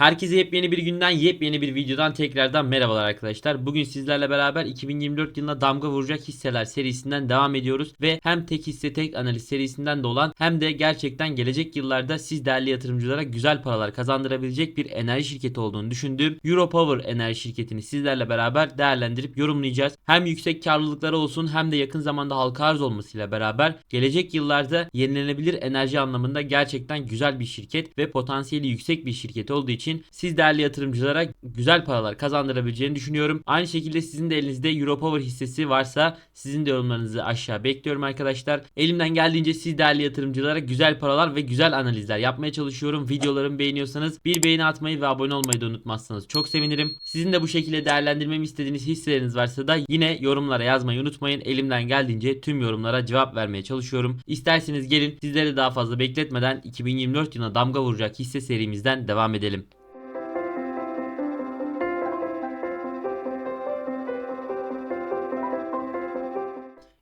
Herkese yepyeni bir günden yepyeni bir videodan tekrardan merhabalar arkadaşlar. Bugün sizlerle beraber 2024 yılına damga vuracak hisseler serisinden devam ediyoruz ve hem tek hisse tek analiz serisinden de olan hem de gerçekten gelecek yıllarda siz değerli yatırımcılara güzel paralar kazandırabilecek bir enerji şirketi olduğunu düşündüğüm Europower enerji şirketini sizlerle beraber değerlendirip yorumlayacağız. Hem yüksek karlılıkları olsun hem de yakın zamanda halka arz olmasıyla beraber gelecek yıllarda yenilenebilir enerji anlamında gerçekten güzel bir şirket ve potansiyeli yüksek bir şirket olduğu için siz değerli yatırımcılara güzel paralar kazandırabileceğini düşünüyorum. Aynı şekilde sizin de elinizde Europower hissesi varsa sizin de yorumlarınızı aşağı bekliyorum arkadaşlar. Elimden geldiğince siz değerli yatırımcılara güzel paralar ve güzel analizler yapmaya çalışıyorum. Videolarımı beğeniyorsanız bir beğeni atmayı ve abone olmayı da unutmazsanız çok sevinirim. Sizin de bu şekilde değerlendirmemi istediğiniz hisseleriniz varsa da yine yorumlara yazmayı unutmayın. Elimden geldiğince tüm yorumlara cevap vermeye çalışıyorum. İsterseniz gelin sizleri daha fazla bekletmeden 2024 yılına damga vuracak hisse serimizden devam edelim.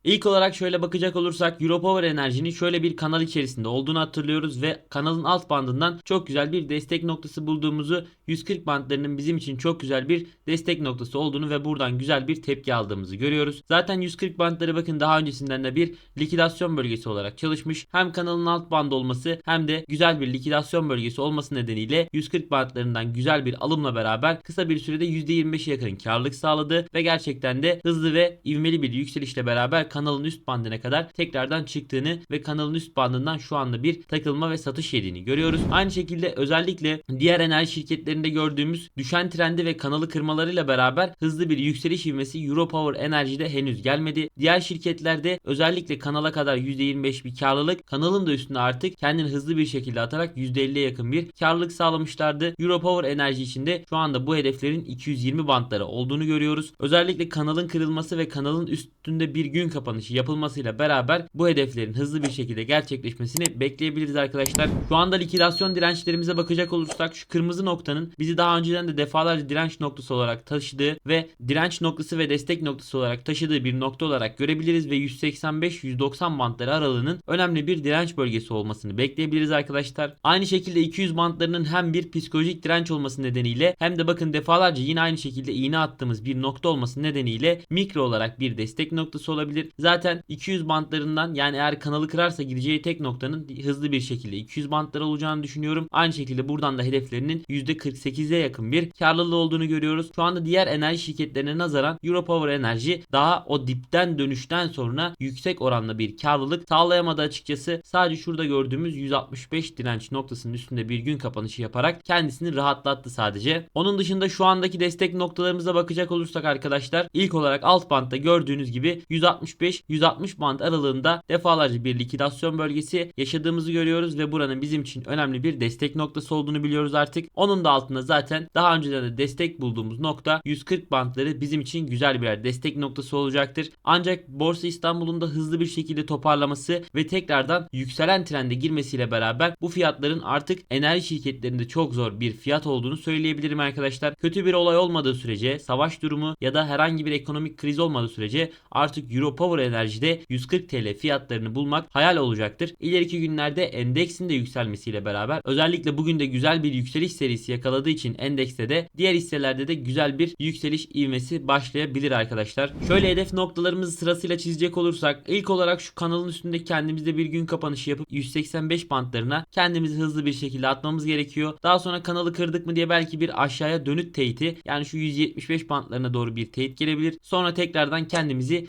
İlk olarak şöyle bakacak olursak Europower Enerji'nin şöyle bir kanal içerisinde olduğunu hatırlıyoruz ve kanalın alt bandından çok güzel bir destek noktası bulduğumuzu 140 bandlarının bizim için çok güzel bir destek noktası olduğunu ve buradan güzel bir tepki aldığımızı görüyoruz. Zaten 140 bandları bakın daha öncesinden de bir likidasyon bölgesi olarak çalışmış. Hem kanalın alt bandı olması hem de güzel bir likidasyon bölgesi olması nedeniyle 140 bandlarından güzel bir alımla beraber kısa bir sürede %25'e yakın karlılık sağladı ve gerçekten de hızlı ve ivmeli bir yükselişle beraber kanalın üst bandına kadar tekrardan çıktığını ve kanalın üst bandından şu anda bir takılma ve satış yediğini görüyoruz. Aynı şekilde özellikle diğer enerji şirketlerinde gördüğümüz düşen trendi ve kanalı kırmalarıyla beraber hızlı bir yükseliş ivmesi Europower Enerji'de henüz gelmedi. Diğer şirketlerde özellikle kanala kadar %25 bir karlılık, kanalın da üstüne artık kendini hızlı bir şekilde atarak %50'ye yakın bir karlılık sağlamışlardı. Europower Enerji içinde şu anda bu hedeflerin 220 bantları olduğunu görüyoruz. Özellikle kanalın kırılması ve kanalın üstünde bir gün kapanışı yapılmasıyla beraber bu hedeflerin hızlı bir şekilde gerçekleşmesini bekleyebiliriz arkadaşlar. Şu anda likidasyon dirençlerimize bakacak olursak şu kırmızı noktanın bizi daha önceden de defalarca direnç noktası olarak taşıdığı ve direnç noktası ve destek noktası olarak taşıdığı bir nokta olarak görebiliriz ve 185-190 bantları aralığının önemli bir direnç bölgesi olmasını bekleyebiliriz arkadaşlar. Aynı şekilde 200 bantlarının hem bir psikolojik direnç olması nedeniyle hem de bakın defalarca yine aynı şekilde iğne attığımız bir nokta olması nedeniyle mikro olarak bir destek noktası olabilir. Zaten 200 bantlarından yani eğer kanalı kırarsa gideceği tek noktanın hızlı bir şekilde 200 bantlar olacağını düşünüyorum. Aynı şekilde buradan da hedeflerinin %48'e yakın bir karlılığı olduğunu görüyoruz. Şu anda diğer enerji şirketlerine nazaran Europower Enerji daha o dipten dönüşten sonra yüksek oranla bir karlılık sağlayamadı açıkçası. Sadece şurada gördüğümüz 165 direnç noktasının üstünde bir gün kapanışı yaparak kendisini rahatlattı sadece. Onun dışında şu andaki destek noktalarımıza bakacak olursak arkadaşlar ilk olarak alt bantta gördüğünüz gibi 165-160 band aralığında defalarca bir likidasyon bölgesi yaşadığımızı görüyoruz ve buranın bizim için önemli bir destek noktası olduğunu biliyoruz artık. Onun da altında zaten daha önceden de destek bulduğumuz nokta 140 bantları bizim için güzel birer destek noktası olacaktır. Ancak Borsa İstanbul'un da hızlı bir şekilde toparlaması ve tekrardan yükselen trende girmesiyle beraber bu fiyatların artık enerji şirketlerinde çok zor bir fiyat olduğunu söyleyebilirim arkadaşlar. Kötü bir olay olmadığı sürece, savaş durumu ya da herhangi bir ekonomik kriz olmadığı sürece artık Europower Enerji'de 140 TL fiyatlarını bulmak hayal olacaktır. İleriki günlerde endeksin de yükselmesiyle beraber özellikle bugün de güzel bir yükseliş serisi yakaladığı için endekste de diğer hisselerde de güzel bir yükseliş ivmesi başlayabilir arkadaşlar. Şöyle hedef noktalarımızı sırasıyla çizecek olursak ilk olarak şu kanalın üstünde kendimizde bir gün kapanışı yapıp 185 bantlarına kendimizi hızlı bir şekilde atmamız gerekiyor. Daha sonra kanalı kırdık mı diye belki bir aşağıya dönüt teyiti yani şu 175 bantlarına doğru bir teyit gelebilir. Sonra tekrardan kendimizi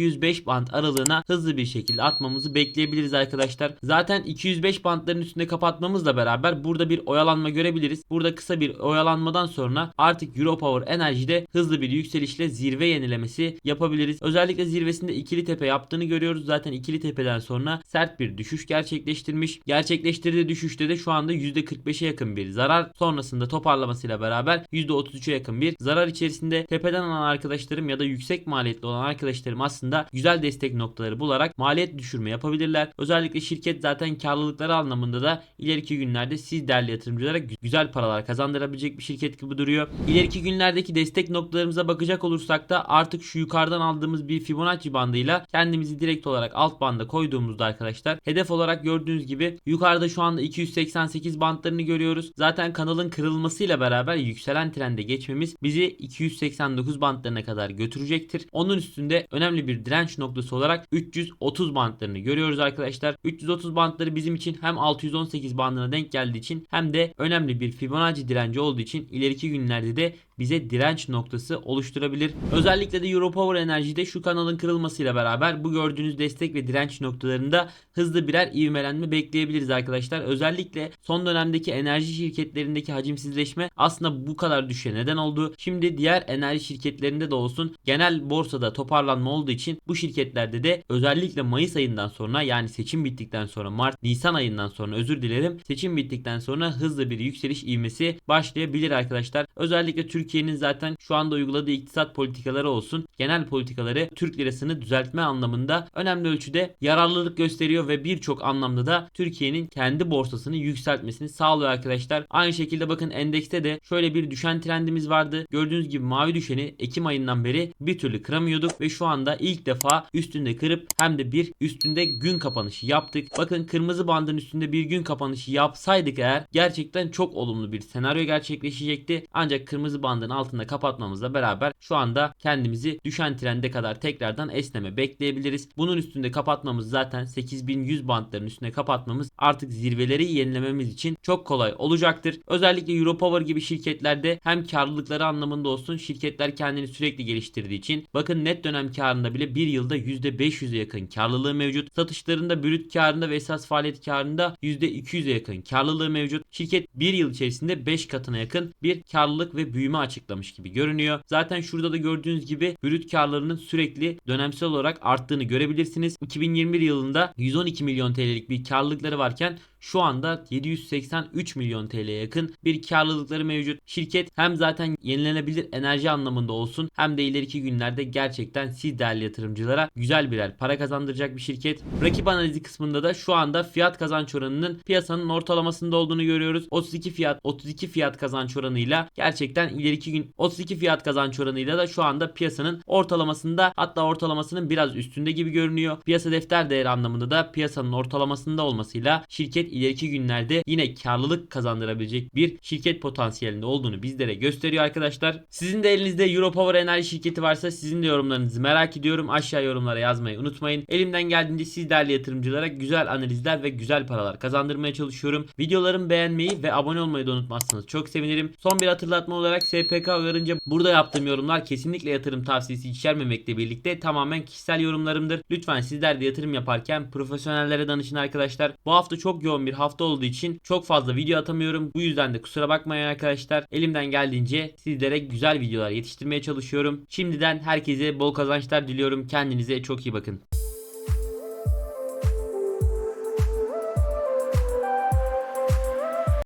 200-205 bant aralığına hızlı bir şekilde atmamızı bekleyebiliriz arkadaşlar. Zaten 205 bantların üstünde kapatmamızla beraber burada bir oyalanma görebiliriz. Burada kısa bir oyalanmadan sonra artık Europower Enerji'de hızlı bir yükselişle zirve yenilemesi yapabiliriz. Özellikle zirvesinde ikili tepe yaptığını görüyoruz. Zaten ikili tepeden sonra sert bir düşüş gerçekleştirmiş. Gerçekleştirdiği düşüşte de şu anda %45'e yakın bir zarar. Sonrasında toparlamasıyla beraber %33'e yakın bir zarar içerisinde tepeden alan arkadaşlarım ya da yüksek maliyetli olan arkadaşlarım aslında altında güzel destek noktaları bularak maliyet düşürme yapabilirler. Özellikle şirket zaten karlılıkları anlamında da ileriki günlerde siz değerli yatırımcılara gü- güzel paralar kazandırabilecek bir şirket gibi duruyor. İleriki günlerdeki destek noktalarımıza bakacak olursak da artık şu yukarıdan aldığımız bir Fibonacci bandıyla kendimizi direkt olarak alt banda koyduğumuzda arkadaşlar hedef olarak gördüğünüz gibi yukarıda şu anda 288 bantlarını görüyoruz. Zaten kanalın kırılmasıyla beraber yükselen trende geçmemiz bizi 289 bantlarına kadar götürecektir. Onun üstünde önemli bir direnç noktası olarak 330 bantlarını görüyoruz arkadaşlar. 330 bantları bizim için hem 618 bandına denk geldiği için hem de önemli bir Fibonacci direnci olduğu için ileriki günlerde de bize direnç noktası oluşturabilir. Özellikle de Europower Enerji'de şu kanalın kırılmasıyla beraber bu gördüğünüz destek ve direnç noktalarında hızlı birer ivmelenme bekleyebiliriz arkadaşlar. Özellikle son dönemdeki enerji şirketlerindeki hacimsizleşme aslında bu kadar düşe neden oldu. Şimdi diğer enerji şirketlerinde de olsun genel borsada toparlanma olduğu için bu şirketlerde de özellikle Mayıs ayından sonra yani seçim bittikten sonra Mart Nisan ayından sonra özür dilerim seçim bittikten sonra hızlı bir yükseliş ivmesi başlayabilir arkadaşlar. Özellikle Türkiye'nin zaten şu anda uyguladığı iktisat politikaları olsun genel politikaları Türk lirasını düzeltme anlamında önemli ölçüde yararlılık gösteriyor ve birçok anlamda da Türkiye'nin kendi borsasını yükseltmesini sağlıyor arkadaşlar. Aynı şekilde bakın endekste de şöyle bir düşen trendimiz vardı. Gördüğünüz gibi mavi düşeni Ekim ayından beri bir türlü kıramıyorduk ve şu anda ilk defa üstünde kırıp hem de bir üstünde gün kapanışı yaptık. Bakın kırmızı bandın üstünde bir gün kapanışı yapsaydık eğer gerçekten çok olumlu bir senaryo gerçekleşecekti. Ancak kırmızı bandın altında kapatmamızla beraber şu anda kendimizi düşen trende kadar tekrardan esneme bekleyebiliriz. Bunun üstünde kapatmamız zaten 8100 bantların üstüne kapatmamız artık zirveleri yenilememiz için çok kolay olacaktır. Özellikle Europower gibi şirketlerde hem karlılıkları anlamında olsun şirketler kendini sürekli geliştirdiği için bakın net dönem karında bile bir yılda %500'e yakın karlılığı mevcut. Satışlarında brüt karında ve esas faaliyet karında %200'e yakın karlılığı mevcut. Şirket bir yıl içerisinde 5 katına yakın bir karlılık ve büyüme açıklamış gibi görünüyor. Zaten şurada da gördüğünüz gibi brüt karlarının sürekli dönemsel olarak arttığını görebilirsiniz. 2021 yılında 112 milyon TL'lik bir karlılıkları varken şu anda 783 milyon TL'ye yakın bir karlılıkları mevcut. Şirket hem zaten yenilenebilir enerji anlamında olsun hem de ileriki günlerde gerçekten siz değerli yatırımcılara güzel birer para kazandıracak bir şirket. Rakip analizi kısmında da şu anda fiyat kazanç oranının piyasanın ortalamasında olduğunu görüyoruz. 32 fiyat 32 fiyat kazanç oranıyla gerçekten ileriki gün 32 fiyat kazanç oranıyla da şu anda piyasanın ortalamasında hatta ortalamasının biraz üstünde gibi görünüyor. Piyasa defter değeri anlamında da piyasanın ortalamasında olmasıyla şirket ileriki günlerde yine karlılık kazandırabilecek bir şirket potansiyelinde olduğunu bizlere gösteriyor arkadaşlar. Sizin de elinizde Europower Enerji şirketi varsa sizin de yorumlarınızı merak ediyorum. Aşağı yorumlara yazmayı unutmayın. Elimden geldiğince siz değerli yatırımcılara güzel analizler ve güzel paralar kazandırmaya çalışıyorum. Videolarımı beğenmeyi ve abone olmayı da unutmazsanız çok sevinirim. Son bir hatırlatma olarak SPK uyarınca burada yaptığım yorumlar kesinlikle yatırım tavsiyesi içermemekle birlikte tamamen kişisel yorumlarımdır. Lütfen sizler de yatırım yaparken profesyonellere danışın arkadaşlar. Bu hafta çok yoğun bir hafta olduğu için çok fazla video atamıyorum. Bu yüzden de kusura bakmayın arkadaşlar. Elimden geldiğince sizlere güzel videolar yetiştirmeye çalışıyorum. Şimdiden herkese bol kazançlar diliyorum. Kendinize çok iyi bakın.